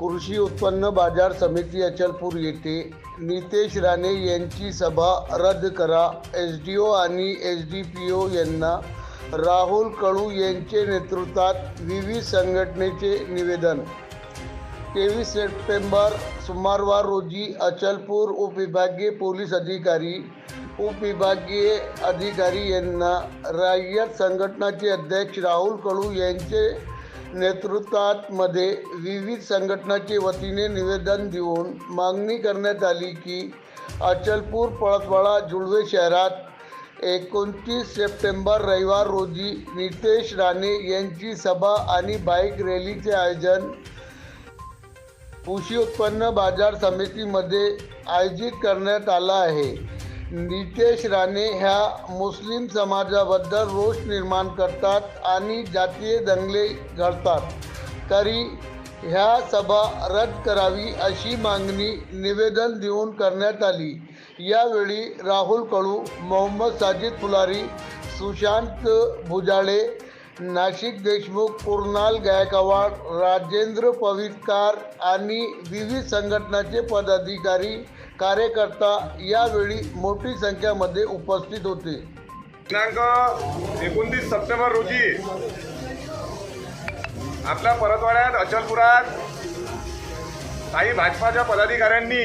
कृषी उत्पन्न बाजार समिती अचलपूर येथे नितेश राणे यांची सभा रद्द करा. एस डी ओ आणि एस डी पी ओ यांना राहुल कळू यांचे नेतृत्वात विविध संघटनेचे निवेदन. तेवीस सप्टेंबर सोमवार रोजी अचलपूर उपविभागीय पोलीस अधिकारी उपविभागीय अधिकारी यांना रयत संघटनाचे अध्यक्ष राहुल कळू यांचे नेतृत्वामध्ये विविध संघटनाचे वतीने निवेदन देऊन मागणी करण्यात आली की अचलपूर पळतवाडा जुळवे शहरात एकोणतीस सप्टेंबर रविवार रोजी नितेश राणे यांची सभा आणि बाईक रॅलीचे आयोजन कृषी उत्पन्न बाजार समितीमध्ये आयोजित करण्यात आला आहे. नितेश राणे ह्या मुस्लिम समाजाबद्दल रोष निर्माण करतात आणि जातीय दंगले घडतात तरी ह्या सभा रद्द करावी अशी मागणी निवेदन देऊन करण्यात आली. यावेळी राहुल कळू मोहम्मद साजिद फुलारी सुशांत भुजाळे नाशिक देशमुख कुर्नाल गायकवाड राजेंद्र पवितकार आणि विविध संघटनाचे पदाधिकारी कार्यकर्ता यावेळी मोठी संख्यामध्ये उपस्थित होते. दिनांक एकोणतीस सप्टेंबर रोजी आपल्या परतवाड्यात अचलपुरात काही भाजपाच्या पदाधिकाऱ्यांनी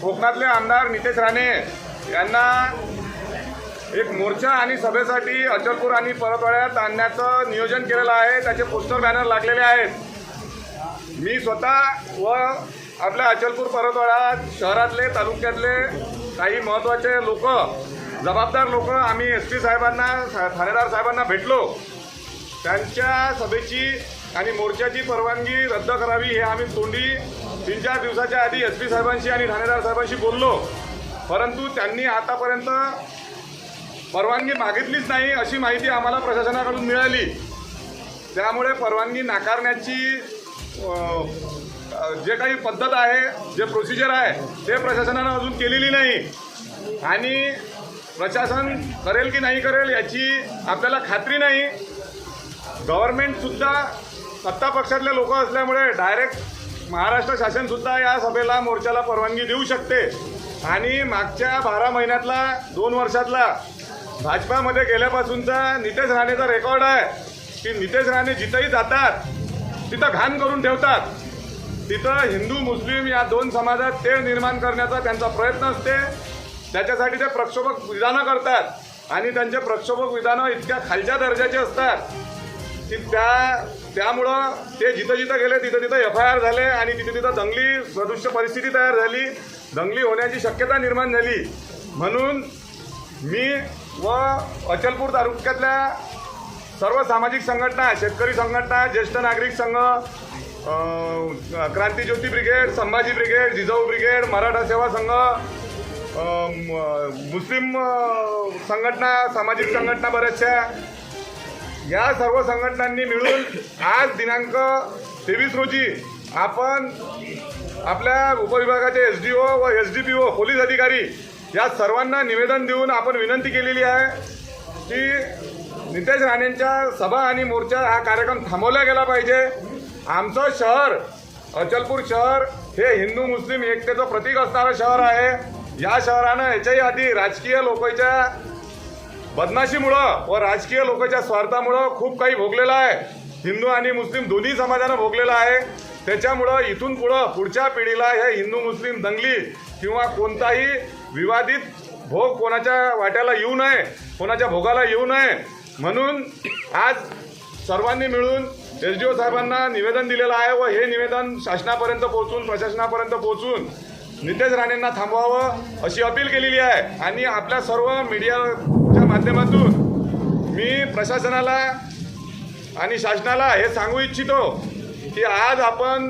कोकणातले आमदार नितेश राणे यांना एक मोर्चा आणि सभेसाठी अचलपूर आणि परतवाड्यात आणण्याचं नियोजन केलेलं आहे. त्याचे पोस्टर बॅनर लागलेले आहेत. मी स्वतः व आपल्या अचलपूर परतवाडा शहरातले तालुक्यातले काही महत्त्वाचे लोक जबाबदार लोक आम्ही एस पी साहेबांना ठाणेदार साहेबांना भेटलो. त्यांच्या सभेची आणि मोर्चाची परवानगी रद्द करावी हे आम्ही तोंडी तीन चार दिवसाच्या आधी एस पी साहेबांशी आणि ठाणेदार साहेबांशी बोललो. परंतु त्यांनी आतापर्यंत परवानगी मागितलीच नाही अशी माहिती आम्हाला प्रशासनाकडून मिळाली. त्यामुळे परवानगी नाकारण्याची जे काही पद्धत आहे जे प्रोसिजर आहे ते प्रशासनानं अजून केलेली नाही. आणि प्रशासन करेल की नाही करेल याची आपल्याला खात्री नाही. गव्हर्नमेंटसुद्धा सत्ता पक्षातले लोक असल्यामुळे डायरेक्ट महाराष्ट्र शासनसुद्धा या सभेला मोर्चाला परवानगी देऊ शकते. आणि मागच्या बारा महिन्यातला दोन वर्षातला भाजपामध्ये गेल्यापासूनचा नितेश राणेचा रेकॉर्ड आहे. की नितेश राणे जिथंही जातात तिथं घाण करून ठेवतात. तिथं हिंदू मुस्लिम या दोन समाजात तेळ निर्माण करण्याचा त्यांचा प्रयत्न असते. त्याच्यासाठी ते प्रक्षोभक विधानं करतात. आणि त्यांचे प्रक्षोभक विधानं इतक्या खालच्या दर्जाचे असतात. की त्या त्यामुळं ते जिथं जिथं गेले तिथं तिथं एफ आय आर झाले आणि तिथं तिथं दंगली सदृश्य परिस्थिती तयार झाली. दंगली होण्याची शक्यता निर्माण झाली. म्हणून मी व अचलपूर तालुक्यातल्या सर्व सामाजिक संघटना शेतकरी संघटना ज्येष्ठ नागरिक संघ Krantijyoti brigade Sambhaji brigade Jijau brigade Maratha Seva Sangh म- मुस्लिम संघटना सामाजिक संघटना बऱ्याचशा या सर्व संघटनांनी मिळून आज दिनांक तेवीस रोजी आपण आपल्या उपविभागाचे एस डी ओ व S D P O police अधिकारी या सर्वांना निवेदन देऊन आपण विनंती केलेली आहे की नितेश राणेंच्या सभा आणि मोर्चा हा कार्यक्रम थांबवला गेला पाहिजे. आमचं शहर अचलपूर शहर हे हिंदू मुस्लिम एकतेचं प्रतीक असणारं शहर आहे. या शहरानं याच्याही आधी राजकीय लोकांच्या बदमाशीमुळं व राजकीय लोकांच्या स्वार्थामुळं खूप काही भोगलेलं आहे. हिंदू आणि मुस्लिम दोन्ही समाजानं भोगलेलं आहे. त्याच्यामुळं इथून पुढं पुढच्या पिढीला हे हिंदू मुस्लिम दंगली किंवा कोणताही विवादित भोग कोणाच्या वाट्याला येऊ नये कोणाच्या भोगाला येऊ नये. म्हणून आज सर्वांनी मिळून एस डी ओ साहेबांना निवेदन दिलेलं आहे व हे निवेदन शासनापर्यंत पोहोचून प्रशासनापर्यंत पोहोचून नितेश राणेंना थांबवावं अशी अपील केलेली आहे. आणि आपल्या सर्व मीडियाच्या माध्यमातून मी प्रशासनाला आणि शासनाला हे सांगू इच्छितो की आज आपण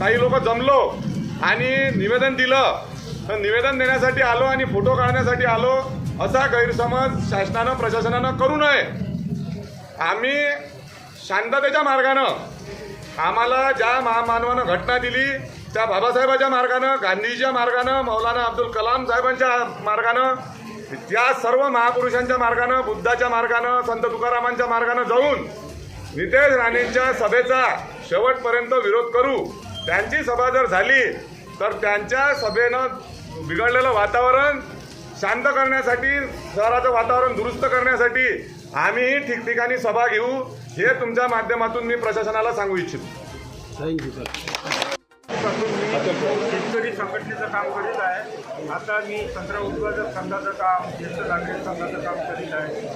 काही लोक जमलो आणि निवेदन दिलं तर निवेदन देण्यासाठी आलो आणि फोटो काढण्यासाठी आलो असा गैरसमज शासनानं प्रशासनानं करू नये. आम्ही शांततेच्या मार्गानं. आम्हाला ज्या महामानवानं घटना दिली त्या बाबासाहेबाच्या मार्गानं गांधीजीच्या मार्गानं मौलाना अब्दुल कलाम साहेबांच्या मार्गानं त्या सर्व महापुरुषांच्या मार्गानं बुद्धाच्या मार्गानं संत तुकारामांच्या मार्गानं जाऊन नितेश राणेंच्या सभेचा शेवटपर्यंत विरोध करू त्यांची सभा जर झाली तर त्यांच्या सभेनं बिघडलेलं वातावरण शांत करण्यासाठी शहराचं वातावरण दुरुस्त करण्यासाठी आम्ही ठिकठिकाणी सभा घेऊ. हे तुमच्या माध्यमातून मी प्रशासनाला सांगू इच्छितो. थँक्यू सर शेतकरी संघटनेचं काम करीत आहे. आता मी संत्रा उत्पादक संघाचं काम ज्येष्ठ नागरिक संघाचं काम करीत आहे.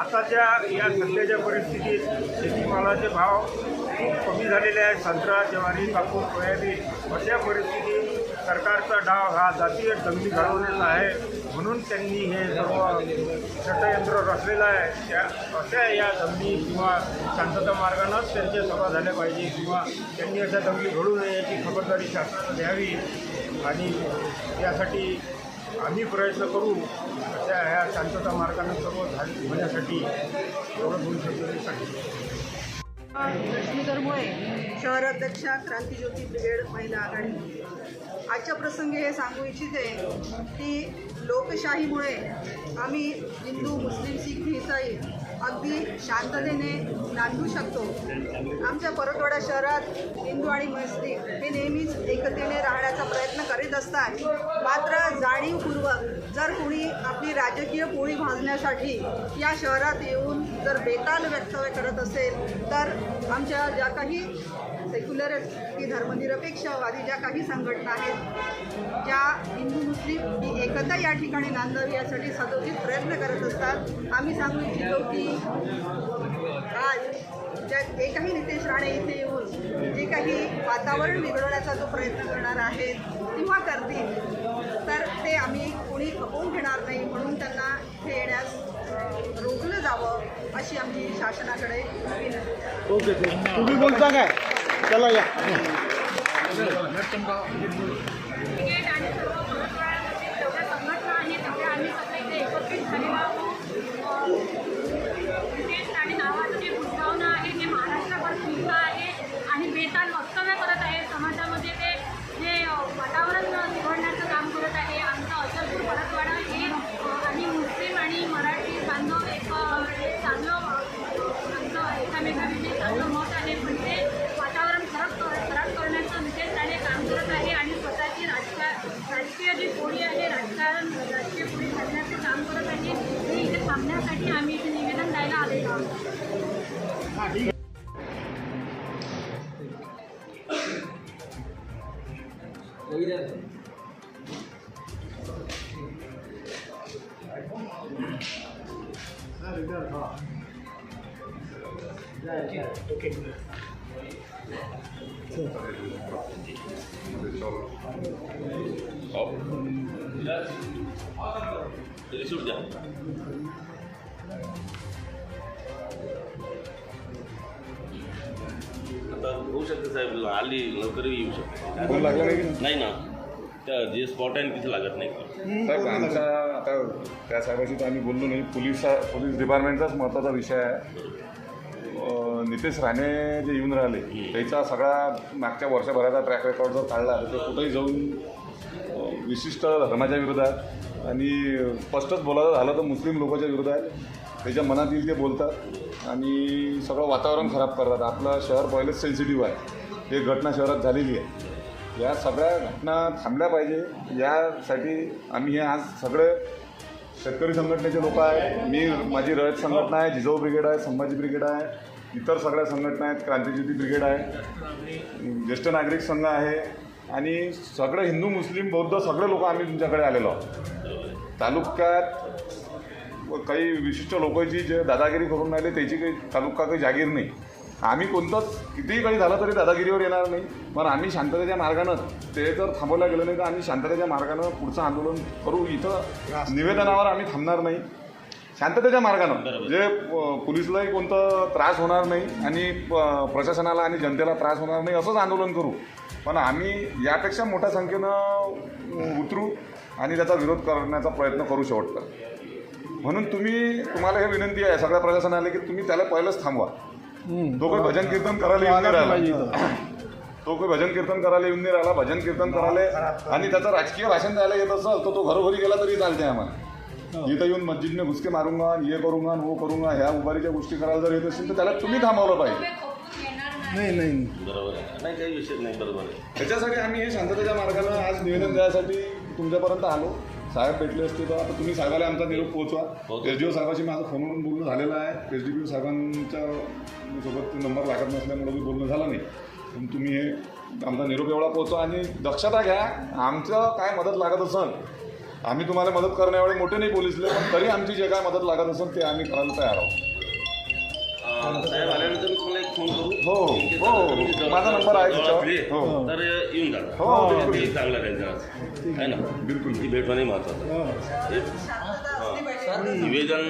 आताच्या या सध्याच्या परिस्थितीत शेतीमालाचे भाव खूप कमी झालेले आहेत संत्रा ज्वारी कापूस सोयाबीन अशा परिस्थितीत सरकारचा डाव हा जातीय दंगली घडवण्याचा आहे. म्हणून त्यांनी हे सर्व षटयंत्र रचलेलं आहे. त्या अशा या दंगली किंवा शांतता मार्गानंच त्यांच्या सभा झाल्या पाहिजे किंवा त्यांनी अशा दंगली घडू नये याची खबरदारी शासनानं घ्यावी आणि यासाठी आम्ही प्रयत्न करू अशा ह्या शांतता मार्गानं सर्व झाली होण्यासाठी एवढं बोलू शकतो लक्ष्मीधर मुळे शहर अध्यक्षा क्रांतीज्योती ब्रिगेड महिला आघाडी. आजच्या प्रसंगी हे सांगू इच्छिते की लोकशाहीमुळे आम्ही हिंदू मुस्लिम शीख इसाई अगदी शांततेने नांदू शकतो. आमच्या परतवाडा शहरात हिंदू आणि मुस्लिम हे नेहमीच एकतेने राहण्याचा प्रयत्न करीत असतात. मात्र जाणीवपूर्वक जर कोणी आपली राजकीय पोळी भाजण्यासाठी या शहरात येऊन जर बेताल वक्तव्य करत असेल तर आमच्या ज्या काही सेक्युलर की धर्मनिरपेक्षवादी ज्या काही संघटना आहेत ज्या हिंदू मुस्लिम ही एकता या ठिकाणी नांदावी यासाठी सदोचित प्रयत्न करत असतात. आम्ही सांगू इच्छितो की आज ज्या जे काही नितेश राणे इथे येऊन जे काही वातावरण बिघडवण्याचा जो प्रयत्न करणार आहेत किंवा करतील. तर ते आम्ही कोणी खपवून घेणार नाही म्हणून त्यांना इथे येण्यास रोखलं जावं अशी आमची शासनाकडे विनंती ओके तुम्ही बोलता काय? चला या. Jadi sudah. साहेब आली लवकरही येऊ शकते. फोन लागला नाही की? नाही ना. त्या जे स्पॉट आहे ना तिथे लागत नाही. साहेब आमचा आता त्या साहेबाशी तर आम्ही बोललो नाही. पोलीस पोलीस डिपार्टमेंटचाच महत्त्वाचा विषय आहे. अं, नितेश राणे जे येऊन राहिले त्याचा सगळा मागच्या वर्षभराचा ट्रॅक रेकॉर्ड जर काढला तर ते कुठेही जाऊन अं, विशिष्ट धर्माच्या विरोधात आणि स्पष्टच बोलायचं झालं तर मुस्लिम लोकांच्या विरोधात त्याच्या मनात येईल ते बोलतात आणि सगळं वातावरण खराब करतात. आपलं शहर पहिलेच सेन्सिटिव्ह आहे. एक घटना शहरात झालेली आहे. या सगळ्या घटना थांबल्या पाहिजे. यासाठी आम्ही हे आज सगळे शेतकरी संघटनेचे लोक आहे मी माझी रयत संघटना आहे जिजाऊ ब्रिगेड आहे संभाजी ब्रिगेड आहे इतर सगळ्या संघटना आहेत क्रांतीज्योती ब्रिगेड आहे ज्येष्ठ नागरिक संघ आहे आणि सगळे हिंदू मुस्लिम बौद्ध सगळे लोक आम्ही तुमच्याकडे आलेलो आहोत. तालुक्यात व काही विशिष्ट लोकांची जे दादागिरी करून राहिले त्याची काही तालुका काही जागीर नाही. आम्ही कोणतंच कितीही काही झालं तरी दादागिरीवर येणार नाही. पण आम्ही शांततेच्या मार्गानं ते जर थांबवल्या गेलं नाही तर आम्ही शांततेच्या मार्गानं पुढचं आंदोलन करू. इथं निवेदनावर आम्ही थांबणार नाही. शांततेच्या मार्गानं. जे पोलिसलाही कोणतं त्रास होणार नाही आणि प्रशासनाला आणि जनतेला त्रास होणार नाही असंच आंदोलन करू. पण आम्ही यापेक्षा मोठ्या संख्येनं उतरू आणि त्याचा विरोध करण्याचा प्रयत्न करू शेवटपर्यंत. म्हणून तुम्ही तुम्हाला हे विनंती आहे सगळ्या प्रशासनाला की तुम्ही त्याला पहिलंच थांबवा. तो काही भजन कीर्तन करायला येऊन नाही राहिला तो काही भजन कीर्तन करायला येऊन नाही राहिला भजन कीर्तन करायला आणि त्याचं राजकीय भाषण द्यायला येत असेल तर तो घरोघरी गेला तरी चालते आम्हाला. इथं येऊन मस्जिद में घुसके मारूंगा ये करूंगा वो करूंगा ह्या उभारीच्या गोष्टी करायला जर येत असेल तर त्याला तुम्ही थांबवलं पाहिजे. नाही. नाही नाही. बरोबर आहे. नाही काही विषय नाही बरोबर आहे. त्याच्यासाठी आम्ही हे शांततेच्या मार्गानं आज निवेदन द्यायसाठी तुमच्यापर्यंत आलो. साहेब भेटले असते तर आता तुम्ही साहेबाला आमचा निरोप पोहोचवा. एस डी ओ साहेबाशी माझं फोनवरून बोलणं झालेलं आहे. एस डी पी ओ साहेबांच्या सोबत नंबर लागत नसल्यामुळे मी बोलणं झालं नाही. पण तुम्ही हे आमचा निरोप एवढा पोहोचवा आणि दक्षता घ्या. आमचं काय मदत लागत असेल आम्ही तुम्हाला मदत करण्यावेळी मोठे नाही पोलिसले पण तरी आमची जे काय मदत लागत असेल ते आम्ही करायला तयार आहोत. साहेब आल्यानंतर मी तुम्हाला एक फोन करू. हो, हो, तुमची माझा नंबर आहे जवळ त्याच्यावर. असली, हो. तर येऊन जा. हो, बिलकुल. ते चांगलं राहील जरा. आहे ना? बिलकुल. ती भेट होणे महत्वाचं आहे. पाहिजे निवेदन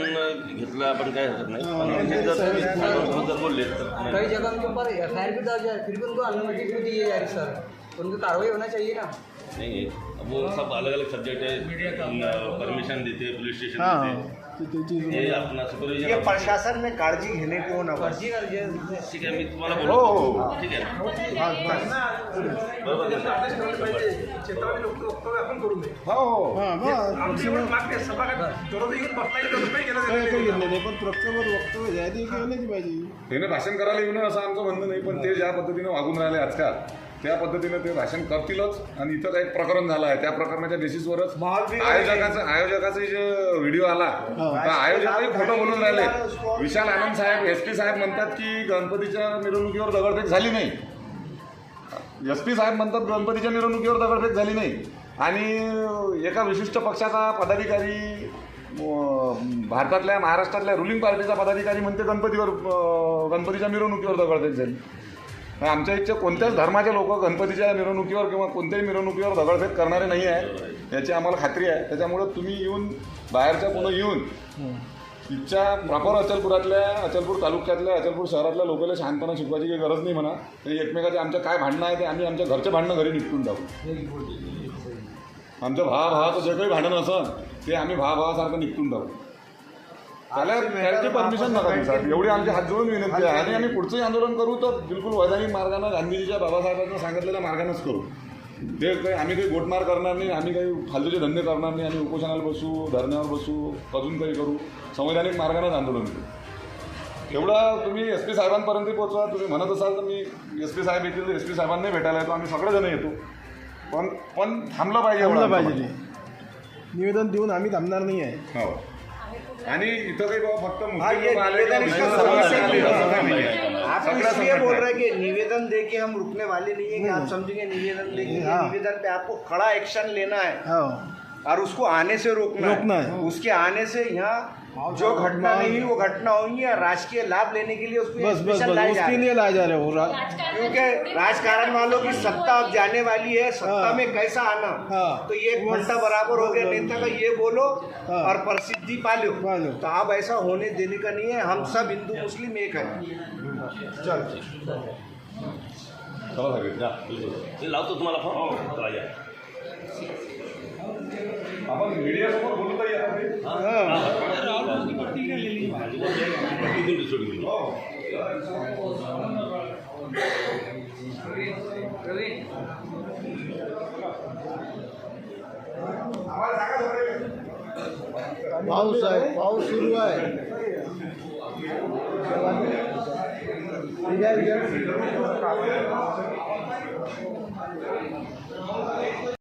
घेतलं आपण काय हरकत नाही. पण हे जर तुम्ही साहेबांसोबत जर बोलले तर कई नाही. जगह के ऊपर एफ आई आर भी दर्ज है फिर भी उनको अनुमति क्यों दी है यार सर. उनको कार्रवाई होना चाहिए ना. नहीं अब वो सब अलग अलग सब्जेक्ट है परमिशन देते पुलिस स्टेशन हां. देते. ते त्याची हे अपना ये सुपरविजन प्रशासन में काळजी घेणे को नको फर्जी कर दिया ठीक आहे. मी तुम्हाला हो, बोलतो. ठीक आहे. ना बरोबर आहे. चेतावणी लोक वक्तव्य आपण हो हो. हां येऊन काही. घेतलं नाही पण पाहिजे. त्याने भाषण करायला येऊ नये असं आमचं म्हणणं नाही पण ते ज्या पद्धतीने वागून राहिले आजकाल त्या पद्धतीने ते भाषण करतीलच. आणि इथं काही प्रकरण झालं आहे. त्या प्रकरणाच्या बेसिसवरच आयोजकाचं आयोजकाचा जे व्हिडिओ आला तर आयोजकही खोटं बोलून राहिले. विशाल आनंद साहेब एस पी साहेब म्हणतात की गणपतीच्या मिरवणुकीवर दगडफेक झाली नाही. एस पी साहेब म्हणतात गणपतीच्या मिरवणुकीवर दगडफेक झाली नाही. आणि एका विशिष्ट पक्षाचा पदाधिकारी भारतातल्या महाराष्ट्रातल्या रुलिंग पार्टीचा पदाधिकारी म्हणते गणपतीवर गणपतीच्या मिरवणुकीवर दगडफेक झाली. आमच्या इथच्या कोणत्याच धर्माचे लोक गणपतीच्या मिरवणुकीवर किंवा कोणत्याही मिरवणुकीवर दगडफेक करणारे नाही आहे. याची आम्हाला खात्री आहे. त्याच्यामुळं तुम्ही येऊन बाहेरच्या पुढं येऊन इथच्या प्रॉपर अचलपुरातल्या अचलपूर तालुक्यातल्या अचलपूर शहरातल्या लोकांना शहाणपणा शिकवायची काही गरज नाही म्हणा. ते एकमेकाचे आमचं काय भांडणं आहे ते आम्ही आमच्या घरचं भांडणं घरी निपटून टाकू. आमच्या भावा भावाचं जे काही भांडण असं ते आम्ही भावाभावासारखं निपटून टाकू. त्याला त्यांची परमिशन नका देऊ. साहेब एवढी आमची हात जोडून विनंती आहे. आणि आम्ही पुढचंही आंदोलन करू तर बिलकुल वैधानिक मार्गानं गांधीजीच्या बाबासाहेबांना सांगितलेल्या मार्गानंच करू. ते काही आम्ही काही गोटमार करणार नाही आम्ही काही फालतूचे धंदे करणार नाही आम्ही उपोषणाला बसू धरण्यावर बसू अजून काही करू संवैधानिक मार्गानंच आंदोलन करू. एवढा तुम्ही एस पी साहेबांपर्यंत पोहोचवा. तुम्ही म्हणत असाल तर मी एस पी साहेब येतील एस पी साहेबांनाही भेटायला येतो. आम्ही सगळेजण येतो. पण पण थांबलं पाहिजे एवढं थांबलं पाहिजे. निवेदन देऊन आम्ही थांबणार नाही आहे. हो. आणि इथं काही बाबा फक्त हाँ, मुस्लिम ये लोक आले का निवेदन इसका मुस्लिम लोक समस्या आले नहीं है। असं नाही आहे. आप सगळ्या इसलिए बोल रहे हैं कि निवेदन दे के हम रुकने वाले नहीं है कि आप समझेंगे निवेदन दे के हाँ। निवेदन पे आपको कड़ा एक्शन लेना है हो और उसको आने से रोकना, रोकना है। उसके आने से यहाँ जो घटना नहीं हुई वो घटना होंगी और राजकीय लाभ लेने के लिए उसको बस बस स्पेशल बस लाए जा उसके रहे हैं। लिए लाया जा रहा है वो रा- क्योंकि राजकारण वालों की सत्ता अब जाने वाली है सत्ता हाँ। में कैसा आना हाँ। तो ये घंटा बराबर हो गया नेता का ये बोलो हाँ। और प्रसिद्धि पालो। तो अब ऐसा होने देने का नहीं है हम सब हिंदू मुस्लिम एक है चल. मी लावतो तुम्हाला फ़ोन. आपण मीडियासमोर बोलता येणार नाही किती दिवस सोडून गेलो? पाऊस आहे पाऊस सुरू आहे